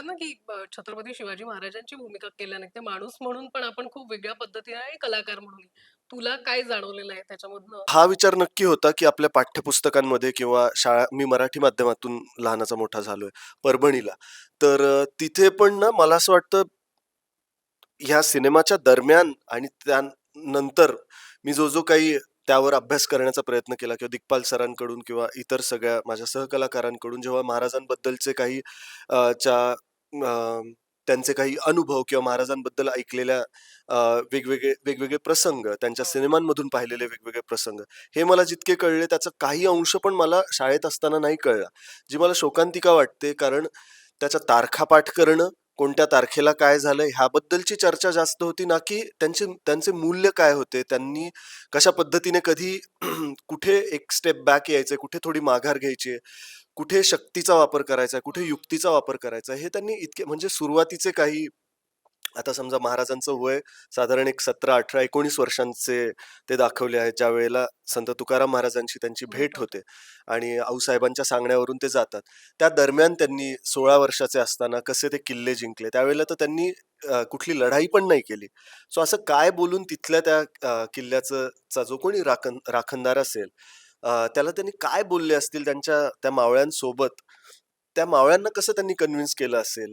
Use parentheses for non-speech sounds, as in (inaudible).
म्हणतात ना, की छत्रपती शिवाजी महाराजांची भूमिका केल्याने ते माणूस म्हणून पण आपण खूप वेगळ्या पद्धतीने आणि कलाकार म्हणून. तुला काय जाणवलेलं आहे त्याच्यामधनं? हा विचार नक्की होता, की आपल्या पाठ्यपुस्तकांमध्ये किंवा शाळा मी मराठी माध्यमातून लहानाचा मोठा झालोय परभणीला. तर तिथे पण ना मला असं वाटतं ह्या सिनेमाच्या दरम्यान आणि त्यानंतर मी जो, जो काही त्यावर अभ्यास करण्याचा प्रयत्न केला किंवा दिग्पाल सरांकडून किंवा इतर सगळ्या माझ्या सहकलाकारांकडून जेव्हा महाराजांबद्दलचे काही च्या अ, त्यांचे काही अनुभव किंवा महाराजांबद्दल ऐकलेल्या अ, वेगवेगळे वेगवेगळे प्रसंग, त्यांच्या हो. सिनेमांमधून पाहिलेले वेगवेगळे प्रसंग, हे मला जितके कळले त्याचा काही अंश पण मला शाळेत असताना नाही कळला. जी मला शोकांतिका वाटते कारण त्याच्या तारखा पाठ करणं, कोणत्या तारखेला काय झालं ह्याबद्दलची चर्चा जास्त होती ना, की त्यांचे त्यांचे मूल्य काय होते, त्यांनी कशा पद्धतीने कधी (clears throat) कुठे एक स्टेप बॅक यायचंय, कुठे थोडी माघार घ्यायची? आहे, कुठे शक्तीचा वापर करायचा? आहे, कुठे युक्तीचा वापर करायचा? आहे, हे त्यांनी इतके म्हणजे सुरुवातीचे काही आता समजा महाराजांचं वय साधारण एक 17, 18, 19 वर्षांचे ते दाखवले आहेत, ज्यावेळेला संत तुकाराम महाराजांची त्यांची भेट बरोबर. होते आणि आऊसाहेबांच्या सांगण्यावरून ते जातात. त्या दरम्यान त्यांनी 16 वर्षाचे असताना कसे ते किल्ले जिंकले. त्यावेळेला तर त्यांनी कुठली लढाई पण नाही केली. सो असं काय बोलून तिथल्या त्या किल्ल्याचं जो कोणी राखण राखणदार असेल त्याला त्यांनी काय बोलले असतील त्यांच्या त्या मावळ्यांसोबत, त्या मावळ्यांना कसं त्यांनी कन्विन्स केलं असेल